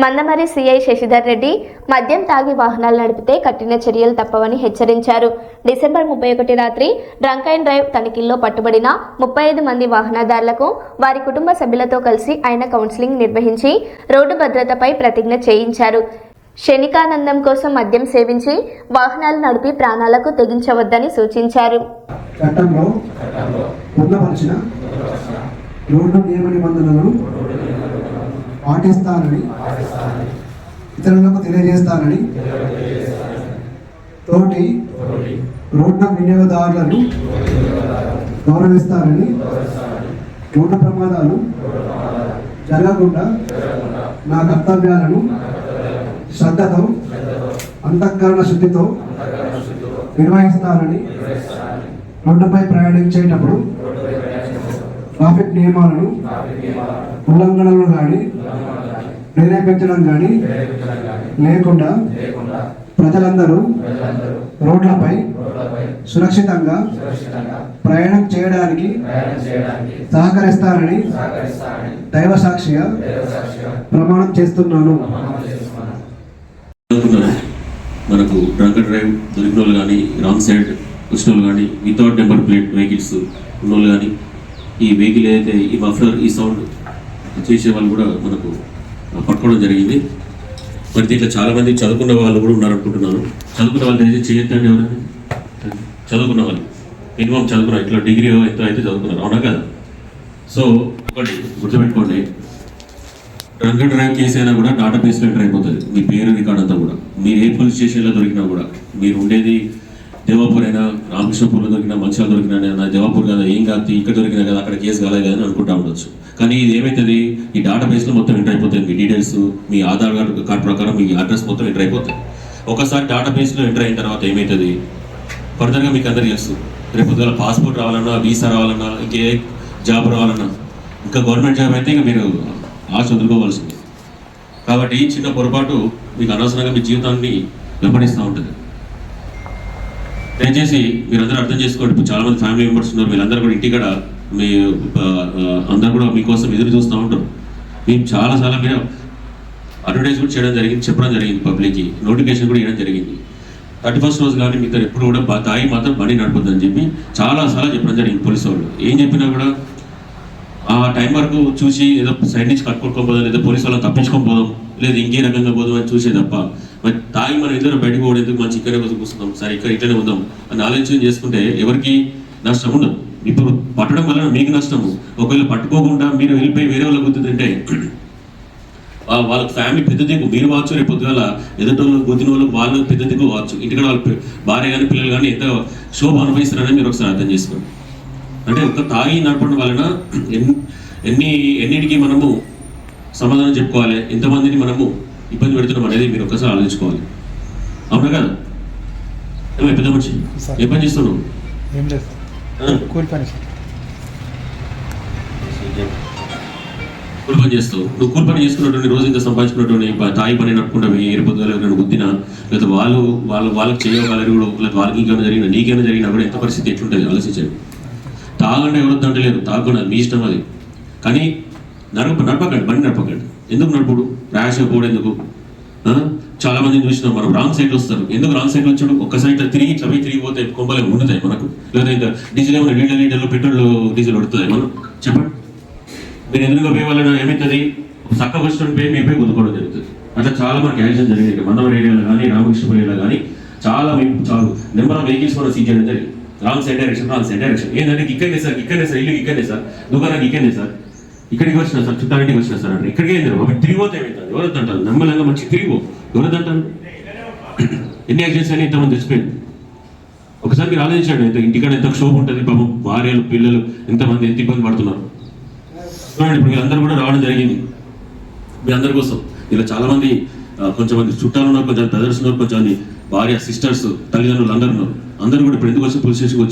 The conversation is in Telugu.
మందమరి సీఐ శశిధర్ రెడ్డి మద్యం తాగి వాహనాలు నడిపితే కఠిన చర్యలు తప్పవని హెచ్చరించారు. డిసెంబర్ ముప్పై ఒకటి రాత్రి డ్రంక్ అండ్ డ్రైవ్ తనిఖీల్లో పట్టుబడిన ముప్పై ఐదు మంది వాహనదారులకు వారి కుటుంబ సభ్యులతో కలిసి ఆయన కౌన్సిలింగ్ నిర్వహించి రోడ్డు భద్రతపై ప్రతిజ్ఞ చేయించారు. క్షణికానందం కోసం మద్యం సేవించి వాహనాలు నడిపి ప్రాణాలకు తెగించవద్దని సూచించారు. చట్టంలో పొందపరిచిన రోడ్డు నియమ నిబంధనలను పాటిస్తానని ఇతరులకు తెలియజేస్తానని తోటి రోడ్డు వినియోగదారులను గౌరవిస్తానని రోడ్డు ప్రమాదాలు జరగకుండా నా కర్తవ్యాలను శ్రద్ధతో అంతఃకరణ శుద్ధితో నిర్వహిస్తానని రోడ్డుపై ప్రయాణించేటప్పుడు ట్రాఫిక్ నియమాలను ఉల్లంఘనలు కానీ ప్రేరేపించడం కానీ లేకుండా ప్రజలందరూ రోడ్లపై సురక్షితంగా ప్రయాణం చేయడానికి సహకరిస్తారని దైవ సాక్షిగా ప్రమాణం చేస్తున్నాను. మనకు డ్రంక్ డ్రైవ్ దొరికిన వాళ్ళు కానీ రాంగ్ సైడ్ వచ్చిన వాళ్ళు కానీ వితౌట్ నెంబర్ ప్లేట్ వెహికల్స్ ఉన్న వాళ్ళు కానీ ఈ వెహికల్ ఏదైతే ఈ బఫర్ ఈ సౌండ్ చేసే వాళ్ళు కూడా మనకు పట్టుకోవడం జరిగింది. మరి దీంట్లో చాలామంది చదువుకున్న వాళ్ళు కూడా ఉన్నారు అనుకుంటున్నాను చదువుకున్న వాళ్ళు అయితే చేయొద్దండి ఎవరైనా? చదువుకున్న వాళ్ళు మినిమం చదువుకున్నారు ఇట్లా డిగ్రీ ఎంత అయితే చదువుకున్నారు. అవునా కదా? సో ఒకటి గుర్తుపెట్టుకోండి. డ్రంక్ అండ్ డ్రైవ్ చేసైనా అయినా కూడా డేటాబేస్లో ఎంటర్ అయిపోతుంది. మీ పేరు రికార్డ్ అంతా కూడా. మీరు ఏ పోలీస్ స్టేషన్లో దొరికినా కూడా. మీరు ఉండేది దేవాపూర్ అయినా రామకృష్ణపూర్లో దొరికినా మంచిగా దొరికినా అయినా దేవాపూర్ కదా ఏం కాదు ఇక్కడ దొరికినా కదా అక్కడ కేసు కాలేదు కదా అని అనుకుంటా ఉండొచ్చు. కానీ ఇది ఏమవుతుంది ఈ డేటాబేస్లో మొత్తం ఎంటర్ అయిపోతుంది మీ డీటెయిల్స్ మీ ఆధార్ కార్డు కార్డు ప్రకారం మీ అడ్రస్ మొత్తం ఎంటర్ అయిపోతుంది ఒకసారి డేటాబేస్లో ఎంటర్ అయిన తర్వాత ఏమవుతుంది ఫర్దర్గా మీకు అందరు తెలుసు. రేపు పొద్దున పాస్పోర్ట్ రావాలన్నా వీసా రావాలన్నా ఇంకే జాబ్ రావాలన్నా ఇంకా గవర్నమెంట్ జాబ్ అయితే ఇంకా మీరు ఆశ కాబట్టి ఈ చిన్న పొరపాటు మీకు అనవసరంగా మీ జీవితాన్ని వెంబడిస్తూ ఉంటుంది. దయచేసి మీరందరూ అర్థం చేసుకోండి. ఇప్పుడు చాలా మంది ఫ్యామిలీ మెంబర్స్ ఉన్నారు. వీళ్ళందరూ కూడా ఇంటికాడ మీ అందరూ కూడా మీకోసం ఎదురు చూస్తూ ఉంటారు. మేము చాలా చాలా మీరు అడ్వర్టైజ్ కూడా చేయడం జరిగింది చెప్పడం జరిగింది పబ్లిక్కి నోటిఫికేషన్ కూడా ఇవ్వడం జరిగింది. థర్టీ ఫస్ట్ రోజు కానీ మీతో ఎప్పుడు కూడా మా తాగి మాత్రం బండి నడపొద్దని చెప్పి చాలా సార్లు చెప్పడం జరిగింది పోలీసు వాళ్ళు. ఏం చెప్పినా కూడా ఆ టైం వరకు చూసి ఏదో సైడ్ నుంచి కట్టుకోకపోదాం పోదాం లేదా పోలీసు వాళ్ళని తప్పించుకోకపోదాం లేదు ఇంకే రకంగా పోదాం అని చూసే తప్ప. మరి తాగి మనం ఇద్దరు బయటకు పోవడం ఎందుకు? మంచి ఇక్కడే వదిలి కూర్చుందాం సరే ఇక్కడ ఇక్కడే ఉందాం. అని ఆలోచన చేసుకుంటే ఎవరికి నష్టం ఉండదు. ఇప్పుడు పట్టడం వలన మీకు నష్టము. ఒకవేళ పట్టుకోకుండా మీరు వెళ్ళిపోయి వేరే వాళ్ళకి గుర్తుంటే వాళ్ళ వాళ్ళకి ఫ్యామిలీ పెద్ద దిగు మీరు కావచ్చు రేపు పొద్దుగాల ఎదుటోళ్ళు గుద్దిన వాళ్ళకి వాళ్ళు పెద్ద దిగు కావచ్చు ఇంటికాడ వాళ్ళ భార్య కానీ పిల్లలు కానీ ఎంత శోభ అనుభవిస్తారని మీరు ఒకసారి అర్థం చేసుకోండి. అంటే ఒక తాగి నడపడం వలన ఎన్ని ఎన్ని ఎన్నిటికీ మనము సమాధానం చెప్పుకోవాలి. ఎంతమందిని మనము ఇబ్బంది పెడుతున్నాం అనేది మీరు ఒకసారి ఆలోచించుకోవాలి. అవునా కదా? ఏమో పెద్ద మనిషి. ఏ పని చేస్తున్నావు? ఏం లేదు కూలి పని సార్. కూలి పని చేస్తావు. నువ్వు కూలి పని చేసుకున్నటువంటి రోజు ఇంత సంపాదించుకున్నటువంటి తాయి పని నడుపుకుంటా ఏరిపోతుగా ఎవరైనా గుద్దినా? లేదా వాళ్ళు వాళ్ళు వాళ్ళకి చేయగలరు కూడా లేదా వాళ్ళకి ఇంకేమైనా జరిగినా నీకేమైనా జరిగినా కూడా ఎంత పరిస్థితి ఎట్లుంటుంది? ఆలోచించండి. తాగండి ఎవరు తంటలేదు తాగకుండా మీ ఇష్టం అది. కానీ నడప నడపకండి బండి నడపకండి. ఎందుకు నడుపుడు? ర్యాష్ పోవడం ఎందుకు? చాలా మందిని చూసినాం మనం రాంగ్ సైడ్ వస్తారు. ఎందుకు రాంగ్ సైడ్ వచ్చాడు? ఒక్క సైడ్ తిరిగి చవి తిరిగి పోతే కొంపలే ఉండుతాయి మనకు. లేదా ఇంకా డీజిల్ ఏమైనా లీటర్ లీటర్లు పెట్రోల్ డీజిల్ పడుతుంది మనం చెప్పండి. మీరు ఎదురుగా పోయే వలన ఏమవుతుంది? చక్క వచ్చిన పోయి మీ పోయి కుదుకోవడం జరుగుతుంది. అట్లా చాలా మనకి యాక్సిడెంట్ జరిగింది. మందవరం ఏరియాలో కానీ రామకృష్ణపురం ఏరియాలో కానీ చాలా మేము చాలు. నెంబర్ ఆఫ్ వెహికల్స్ కూడా సీజ్ చేయడం జరిగింది. Wrong side direction wrong side direction ఏంటంటే ఇక్కడనే సార్ ఇక్కడనే సార్ ఇల్లు ఇక్కడనే సార్ దుకాణానికి ఇక్కడనే సార్. ఇక్కడికి వచ్చిన సార్ చిత్తారెడ్డికి వచ్చిన సార్ అంటే ఇక్కడికి ఏంది అప్పుడు తిరిగిపోతే ఏమవుతుంది ఎవరు అంటారు నమ్మలంగా మంచి తిరిగిపో ఎవరు అంటారు ఎన్ని యాక్సిడెంట్స్ అని ఇంతమంది చచ్చిపోయింది ఒకసారి మీరు ఆలోచించండి ఇంటికాడ ఎంత క్షోభ ఉంటుంది పాపం భార్యలు పిల్లలు ఎంతమంది ఎంత ఇబ్బంది పడుతున్నారు. చూడండి ఇప్పుడు వీళ్ళందరూ కూడా రావడం జరిగింది. మీ అందరి కోసం. ఇలా చాలా మంది కొంచెం చుట్టాలు ఉన్నారు కొంచెం బ్రదర్స్ ఉన్నారు కొంచెం భార్య సిస్టర్స్ తల్లిదండ్రులు అందరూ ఉన్నారు. అందరూ కూడా ఇప్పుడు ఎందుకు వచ్చి పోలీస్ స్టేషన్కి వచ్చి